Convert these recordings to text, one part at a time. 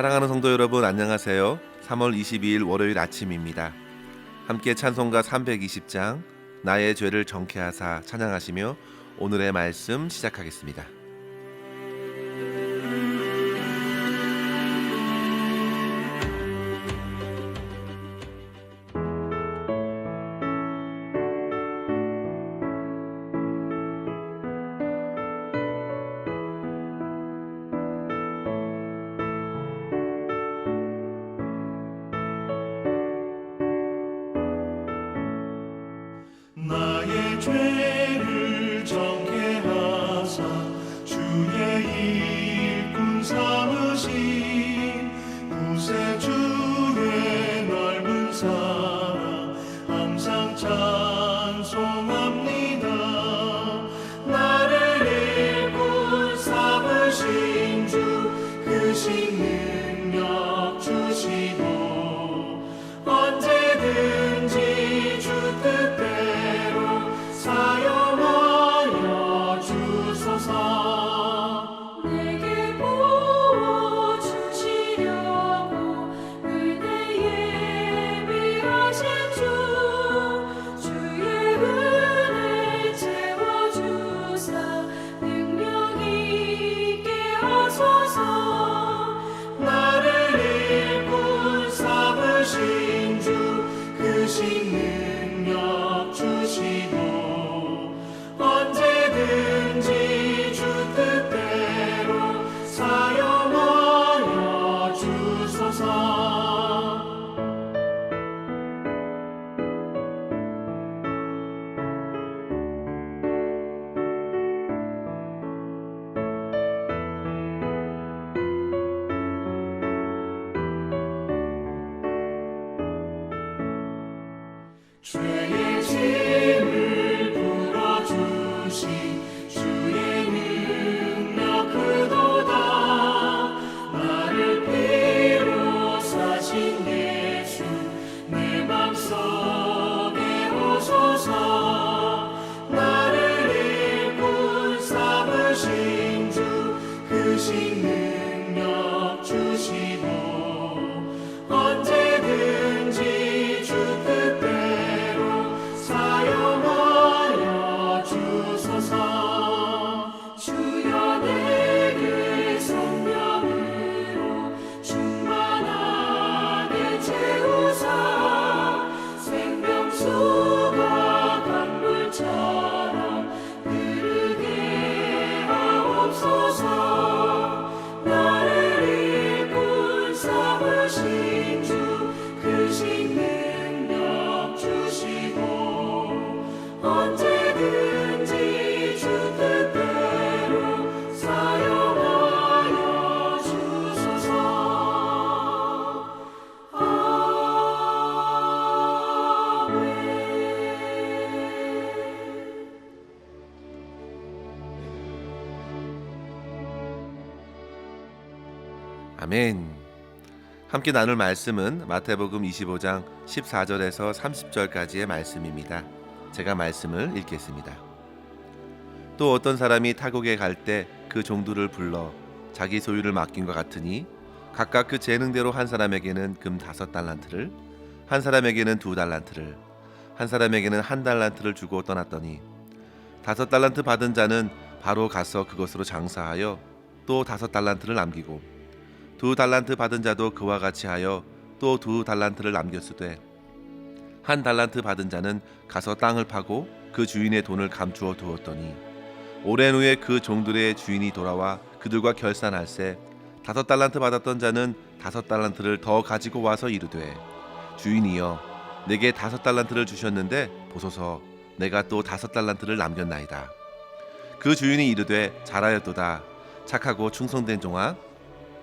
사랑하는 성도 여러분 안녕하세요. 3월 22일 월요일 아침입니다. 함께 찬송가 320장 나의 죄를 정케하사 찬양하시며 오늘의 말씀 시작하겠습니다. mercy. 함께 나눌 말씀은 마태복음 25장 14절에서 30절까지의 말씀입니다. 제가 말씀을 읽겠습니다. 또 어떤 사람이 타국에 갈 때 그 종들을 불러 자기 소유를 맡긴 것 같으니 각각 그 재능대로 한 사람에게는 금 다섯 달란트를 한 사람에게는 두 달란트를 한 사람에게는 한 달란트를 주고 떠났더니 다섯 달란트 받은 자는 바로 가서 그것으로 장사하여 또 다섯 달란트를 남기고 두 달란트 받은 자도 그와 같이 하여 또 두 달란트를 남겼으되 한 달란트 받은 자는 가서 땅을 파고 그 주인의 돈을 감추어 두었더니 오랜 후에 그 종들의 주인이 돌아와 그들과 결산할세 다섯 달란트 받았던 자는 다섯 달란트를 더 가지고 와서 이르되 주인이여 내게 다섯 달란트를 주셨는데 보소서 내가 또 다섯 달란트를 남겼나이다. 그 주인이 이르되 잘하였도다. 착하고 충성된 종아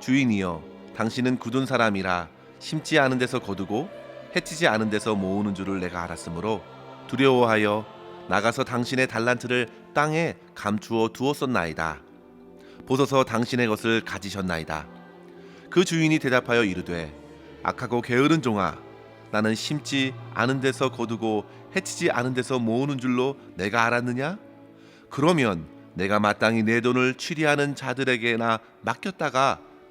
주인이여 당신은 굳은 사람이라 심지 않은 데서 거두고 해치지 않은 데서 모으는 줄을 내가 알았으므로 두려워하여 나가서 당신의 달란트를 땅에 감추어 두었었나이다. 보소서 당신의 것을 가지셨나이다. 그 주인이 대답하여 이르되 악하고 게으른 종아 나는 심지 않은 데서 거두고 해치지 않은 데서 모으는 줄로 내가 알았느냐? 그러면 내가 마땅히 내 돈을 취리하는 자들에게나 맡겼다가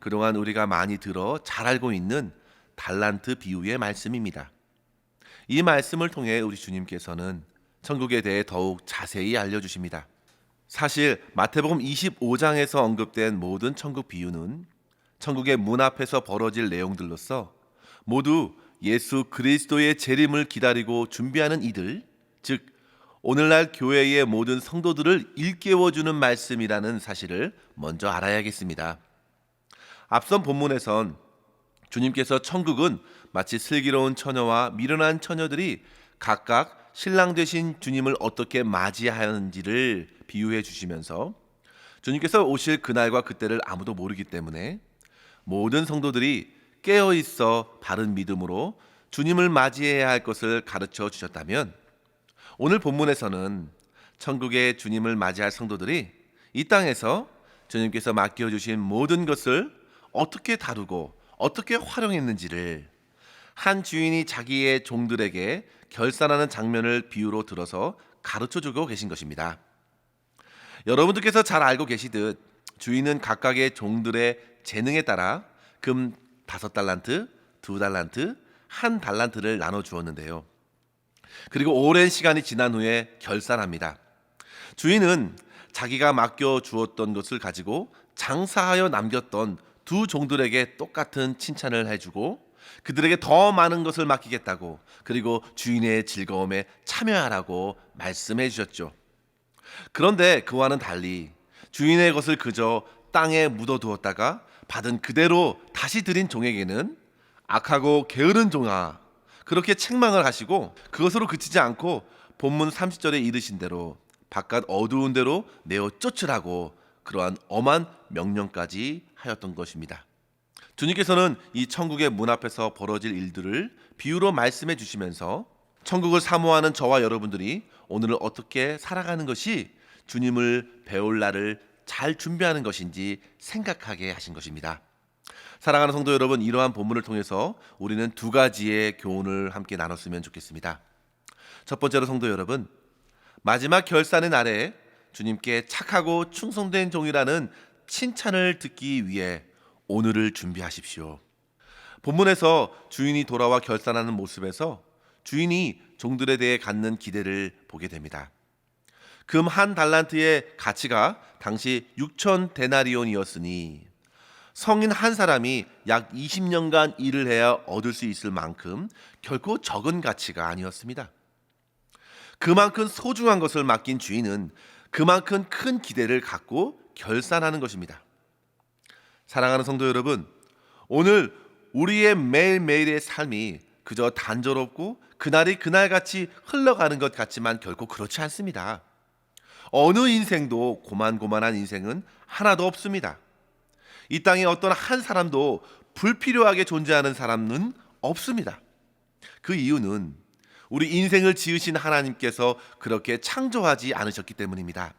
그동안 우리가 많이 들어 잘 알고 있는 달란트 비유의 말씀입니다. 이 말씀을 통해 우리 주님께서는 천국에 대해 더욱 자세히 알려주십니다. 사실 마태복음 25장에서 언급된 모든 천국 비유는 천국의 문 앞에서 벌어질 내용들로서 모두 예수 그리스도의 재림을 기다리고 준비하는 이들, 즉 오늘날 교회의 모든 성도들을 일깨워 주는 말씀이라는 사실을 먼저 알아야겠습니다. 앞선 본문에선 주님께서 천국은 마치 슬기로운 처녀와 미련한 처녀들이 각각 신랑 되신 주님을 어떻게 맞이하는지를 비유해 주시면서 주님께서 오실 그날과 그때를 아무도 모르기 때문에 모든 성도들이 깨어 있어 바른 믿음으로 주님을 맞이해야 할 것을 가르쳐 주셨다면 오늘 본문에서는 천국의 주님을 맞이할 성도들이 이 땅에서 주님께서 맡겨 주신 모든 것을 어떻게 다루고 어떻게 활용했는지를 한 주인이 자기의 종들에게 결산하는 장면을 비유로 들어서 가르쳐 주고 계신 것입니다. 여러분들께서 잘 알고 계시듯 주인은 각각의 종들의 재능에 따라 금 다섯 달란트, 두 달란트, 한 달란트를 나눠 주었는데요. 그리고 오랜 시간이 지난 후에 결산합니다. 주인은 자기가 맡겨 주었던 것을 가지고 장사하여 남겼던 두 종들에게 똑같은 칭찬을 해주고 그들에게 더 많은 것을 맡기겠다고 그리고 주인의 즐거움에 참여하라고 말씀해 주셨죠. 그런데 그와는 달리 주인의 것을 그저 땅에 묻어두었다가 받은 그대로 다시 드린 종에게는 악하고 게으른 종아 그렇게 책망을 하시고 그것으로 그치지 않고 본문 30절에 이르신 대로 바깥 어두운 데로 내어 쫓으라고 그러한 엄한 명령까지 하였던 것입니다. 주님께서는 이 천국의 문 앞에서 벌어질 일들을 비유로 말씀해 주시면서 천국을 사모하는 저와 여러분들이 오늘을 어떻게 살아가는 것이 주님을 배울 날을 잘 준비하는 것인지 생각하게 하신 것입니다. 사랑하는 성도 여러분, 이러한 본문을 통해서 우리는 두 가지의 교훈을 함께 나눴으면 좋겠습니다. 첫 번째로 성도 여러분, 마지막 결산의 날에 주님께 착하고 충성된 종이라는 칭찬을 듣기 위해 오늘을 준비하십시오. 본문에서 주인이 돌아와 결산하는 모습에서 주인이 종들에 대해 갖는 기대를 보게 됩니다. 금 한 달란트의 가치가 당시 6천 데나리온이었으니 성인 한 사람이 약 20년간 일을 해야 얻을 수 있을 만큼 결코 적은 가치가 아니었습니다. 그만큼 소중한 것을 맡긴 주인은 그만큼 큰 기대를 갖고 결산하는 것입니다. 사랑하는 성도 여러분, 오늘 우리의 매일매일의 삶이 그저 단조롭고 그날이 그날같이 흘러가는 것 같지만 결코 그렇지 않습니다. 어느 인생도 고만고만한 인생은 하나도 없습니다. 이 땅에 어떤 한 사람도 불필요하게 존재하는 사람은 없습니다. 그 이유는 우리 인생을 지으신 하나님께서 그렇게 창조하지 않으셨기 때문입니다.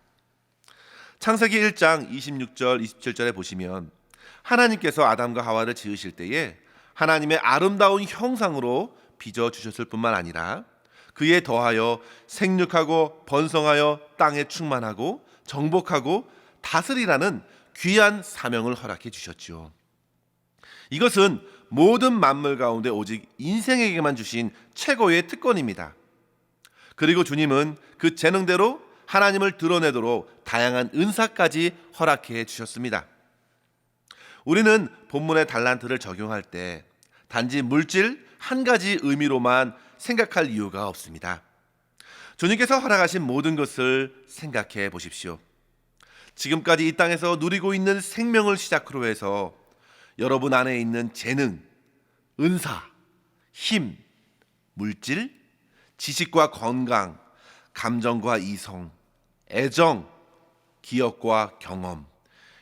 창세기 1장 26절 27절에 보시면 하나님께서 아담과 하와를 지으실 때에 하나님의 아름다운 형상으로 빚어 주셨을 뿐만 아니라 그에 더하여 생육하고 번성하여 땅에 충만하고 정복하고 다스리라는 귀한 사명을 허락해 주셨지요. 이것은 모든 만물 가운데 오직 인생에게만 주신 최고의 특권입니다. 그리고 주님은 그 재능대로 하나님을 드러내도록 다양한 은사까지 허락해 주셨습니다. 우리는 본문의 달란트를 적용할 때 단지 물질 한 가지 의미로만 생각할 이유가 없습니다. 주님께서 허락하신 모든 것을 생각해 보십시오. 지금까지 이 땅에서 누리고 있는 생명을 시작으로 해서 여러분 안에 있는 재능, 은사, 힘, 물질, 지식과 건강, 감정과 이성, 애정, 기억과 경험,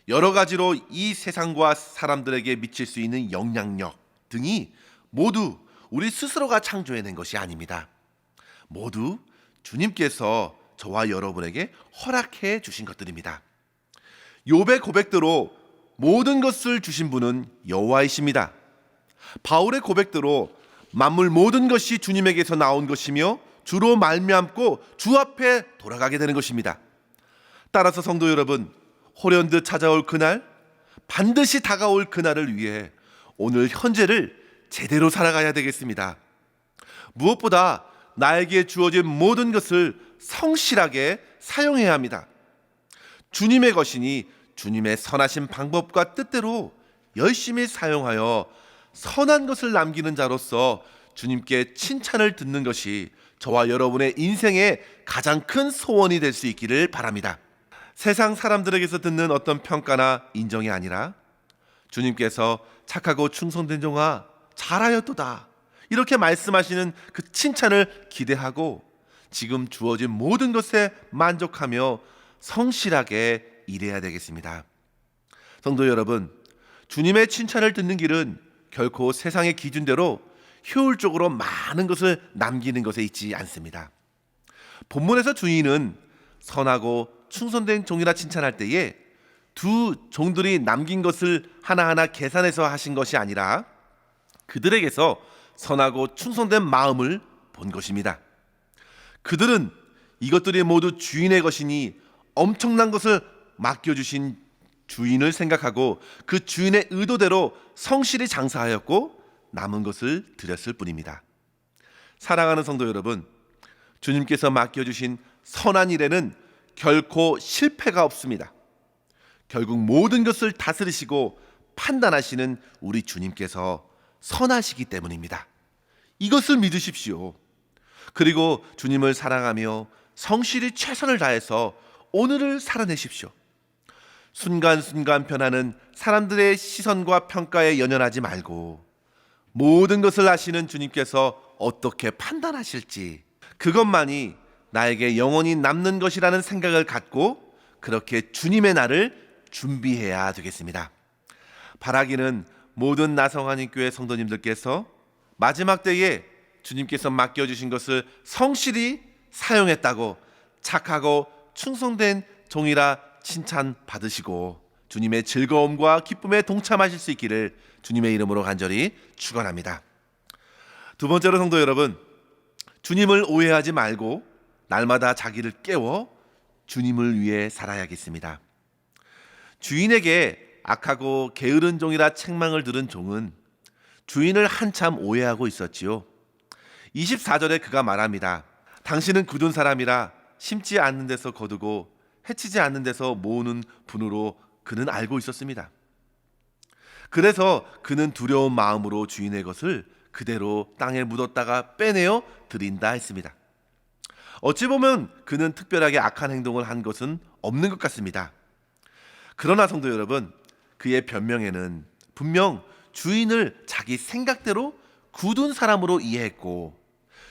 여러 가지로 이 세상과 사람들에게 미칠 수 있는 영향력 등이 모두 우리 스스로가 창조해낸 것이 아닙니다. 모두 주님께서 저와 여러분에게 허락해 주신 것들입니다. 욥의 고백대로 모든 것을 주신 분은 여호와이십니다. 바울의 고백대로 만물 모든 것이 주님에게서 나온 것이며 주로 말미암고 주 앞에 돌아가게 되는 것입니다. 따라서 성도 여러분, 호련듯 찾아올 그날, 반드시 다가올 그날을 위해 오늘 현재를 제대로 살아가야 되겠습니다. 무엇보다 나에게 주어진 모든 것을 성실하게 사용해야 합니다. 주님의 것이니 주님의 선하신 방법과 뜻대로 열심히 사용하여 선한 것을 남기는 자로서 주님께 칭찬을 듣는 것이 저와 여러분의 인생의 가장 큰 소원이 될 수 있기를 바랍니다. 세상 사람들에게서 듣는 어떤 평가나 인정이 아니라 주님께서 착하고 충성된 종아 잘하였도다 이렇게 말씀하시는 그 칭찬을 기대하고 지금 주어진 모든 것에 만족하며 성실하게 일해야 되겠습니다. 성도 여러분, 주님의 칭찬을 듣는 길은 결코 세상의 기준대로 효율적으로 많은 것을 남기는 것에 있지 않습니다. 본문에서 주인은 선하고 충성된 종이라 칭찬할 때에 두 종들이 남긴 것을 하나하나 계산해서 하신 것이 아니라 그들에게서 선하고 충성된 마음을 본 것입니다. 그들은 이것들이 모두 주인의 것이니 엄청난 것을 맡겨주신 주인을 생각하고 그 주인의 의도대로 성실히 장사하였고 남은 것을 드렸을 뿐입니다. 사랑하는 성도 여러분, 주님께서 맡겨주신 선한 일에는 결코 실패가 없습니다. 결국 모든 것을 다스리시고 판단하시는 우리 주님께서 선하시기 때문입니다. 이것을 믿으십시오. 그리고 주님을 사랑하며 성실히 최선을 다해서 오늘을 살아내십시오. 순간순간 변하는 사람들의 시선과 평가에 연연하지 말고 모든 것을 아시는 주님께서 어떻게 판단하실지 그것만이 나에게 영원히 남는 것이라는 생각을 갖고 그렇게 주님의 날을 준비해야 되겠습니다. 바라기는 모든 나성하님 교회 성도님들께서 마지막 때에 주님께서 맡겨주신 것을 성실히 사용했다고 착하고 충성된 종이라 칭찬 받으시고 주님의 즐거움과 기쁨에 동참하실 수 있기를 주님의 이름으로 간절히 축원합니다. 두 번째로 성도 여러분, 주님을 오해하지 말고 날마다 자기를 깨워 주님을 위해 살아야겠습니다. 주인에게 악하고 게으른 종이라 책망을 들은 종은 주인을 한참 오해하고 있었지요. 24절에 그가 말합니다. 당신은 굳은 사람이라 심지 않는 데서 거두고 해치지 않는 데서 모으는 분으로 그는 알고 있었습니다. 그래서 그는 두려운 마음으로 주인의 것을 그대로 땅에 묻었다가 빼내어 드린다 했습니다. 어찌 보면 그는 특별하게 악한 행동을 한 것은 없는 것 같습니다. 그러나 성도 여러분, 그의 변명에는 분명 주인을 자기 생각대로 굳은 사람으로 이해했고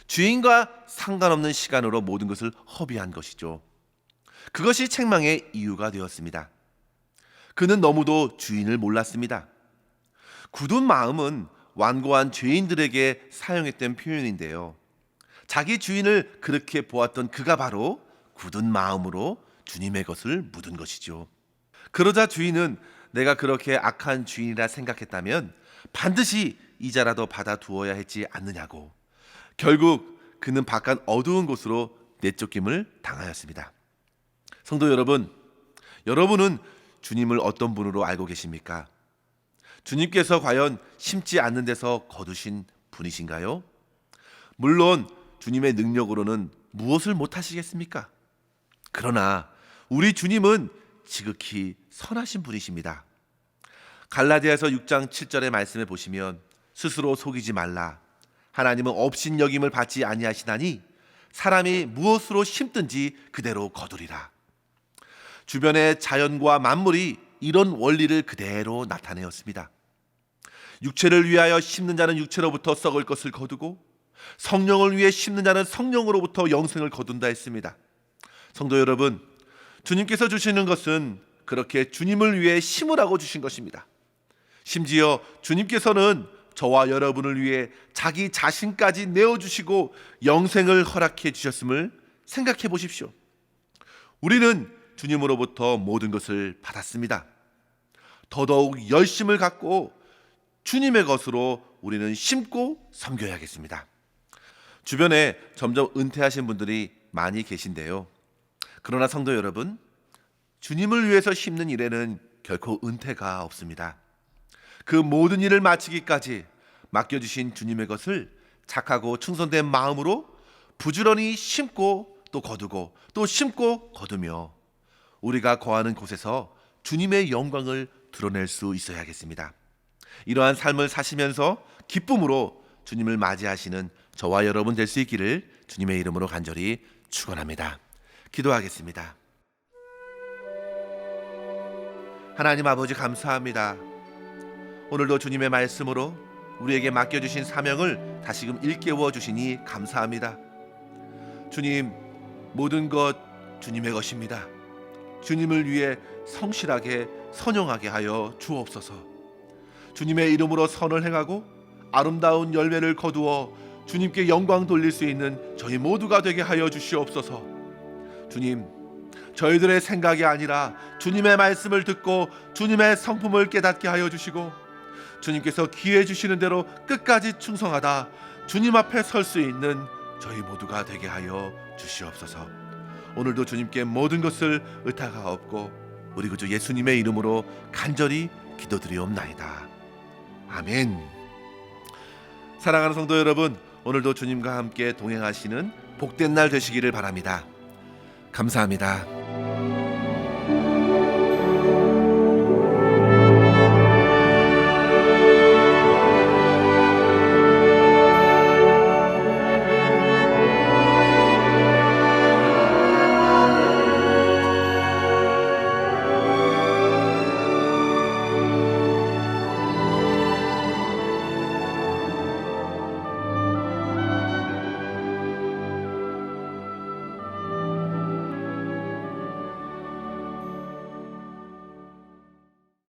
주인과 상관없는 시간으로 모든 것을 허비한 것이죠. 그것이 책망의 이유가 되었습니다. 그는 너무도 주인을 몰랐습니다. 굳은 마음은 완고한 죄인들에게 사용했던 표현인데요. 자기 주인을 그렇게 보았던 그가 바로 굳은 마음으로 주님의 것을 묻은 것이죠. 그러자 주인은 내가 그렇게 악한 주인이라 생각했다면 반드시 이자라도 받아 두어야 했지 않느냐고. 결국 그는 바깥 어두운 곳으로 내쫓김을 당하였습니다. 성도 여러분, 여러분은 주님을 어떤 분으로 알고 계십니까? 주님께서 과연 심지 않는 데서 거두신 분이신가요? 물론 주님의 능력으로는 무엇을 못 하시겠습니까? 그러나 우리 주님은 지극히 선하신 분이십니다. 갈라디아서 6장 7절의 말씀에 보시면 스스로 속이지 말라. 하나님은 업신 여김을 받지 아니하시나니 사람이 무엇으로 심든지 그대로 거두리라. 주변의 자연과 만물이 이런 원리를 그대로 나타내었습니다. 육체를 위하여 심는 자는 육체로부터 썩을 것을 거두고 성령을 위해 심는 자는 성령으로부터 영생을 거둔다 했습니다. 성도 여러분, 주님께서 주시는 것은 그렇게 주님을 위해 심으라고 주신 것입니다. 심지어 주님께서는 저와 여러분을 위해 자기 자신까지 내어주시고 영생을 허락해 주셨음을 생각해 보십시오. 우리는 주님으로부터 모든 것을 받았습니다. 더더욱 열심을 갖고 주님의 것으로 우리는 심고 섬겨야겠습니다. 주변에 점점 은퇴하신 분들이 많이 계신데요. 그러나 성도 여러분, 주님을 위해서 심는 일에는 결코 은퇴가 없습니다. 그 모든 일을 마치기까지 맡겨주신 주님의 것을 착하고 충성된 마음으로 부지런히 심고 또 거두고 또 심고 거두며 우리가 거하는 곳에서 주님의 영광을 드러낼 수 있어야겠습니다. 이러한 삶을 사시면서 기쁨으로 주님을 맞이하시는 저와 여러분 될 수 있기를 주님의 이름으로 간절히 축원합니다. 기도하겠습니다. 하나님 아버지 감사합니다. 오늘도 주님의 말씀으로 우리에게 맡겨주신 사명을 다시금 일깨워 주시니 감사합니다. 주님, 모든 것 주님의 것입니다. 주님을 위해 성실하게 선용하게 하여 주옵소서. 주님의 이름으로 선을 행하고 아름다운 열매를 거두어 주님께 영광 돌릴 수 있는 저희 모두가 되게 하여 주시옵소서. 주님, 저희들의 생각이 아니라 주님의 말씀을 듣고 주님의 성품을 깨닫게 하여 주시고 주님께서 기회 주시는 대로 끝까지 충성하다 주님 앞에 설 수 있는 저희 모두가 되게 하여 주시옵소서. 오늘도 주님께 모든 것을 의탁하옵고 우리 구주 예수님의 이름으로 간절히 기도드리옵나이다. 아멘. 사랑하는 성도 여러분, 오늘도 주님과 함께 동행하시는 복된 날 되시기를 바랍니다. 감사합니다.